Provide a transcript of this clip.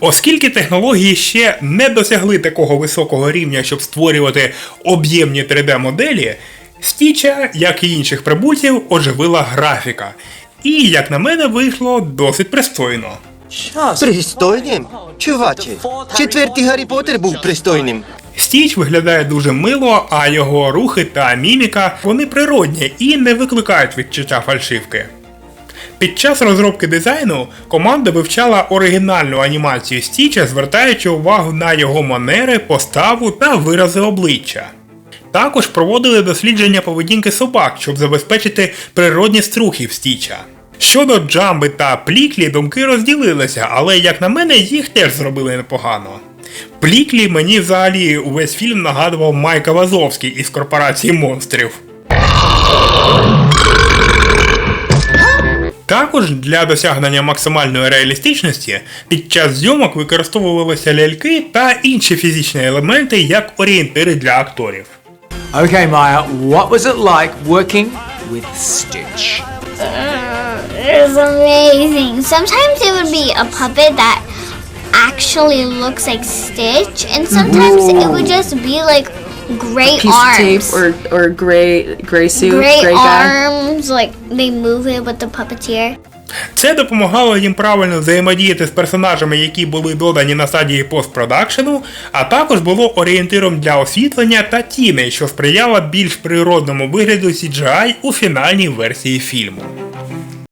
Оскільки технології ще не досягли такого високого рівня, щоб створювати об'ємні 3D-моделі, Стіча, як і інших прибульців, оживила графіка. І, як на мене, вийшло досить пристойно. Пристойним? Чуваче, четвертий Гаррі Поттер був пристойним. Стіч виглядає дуже мило, а його рухи та міміка вони природні і не викликають відчуття фальшивки. Під час розробки дизайну команда вивчала оригінальну анімацію Стіча, звертаючи увагу на його манери, поставу та вирази обличчя. Також проводили дослідження поведінки собак, щоб забезпечити природність рухів Стіча. Щодо Джамби та Пліклі, думки розділилися, але як на мене, їх теж зробили непогано. Пліклі мені взагалі увесь фільм нагадував Майка Вазовський із корпорації монстрів. Також для досягнення максимальної реалістичності під час зйомок використовувалися ляльки та інші фізичні елементи як орієнтири для акторів. Okay, Maya, what was it like working with Stitch? Uh, It was amazing. Sometimes it would be a puppet that actually looks like Stitch, and sometimes it would just be like gray piece arms. of tape or or gray gray suit, gray, gray, guy. arms, like they move it with the puppeteer. Це допомагало їм правильно взаємодіяти з персонажами, які були додані на стадії постпродакшену, а також було орієнтиром для освітлення та тіней, що сприяло більш природному вигляду CGI у фінальній версії фільму.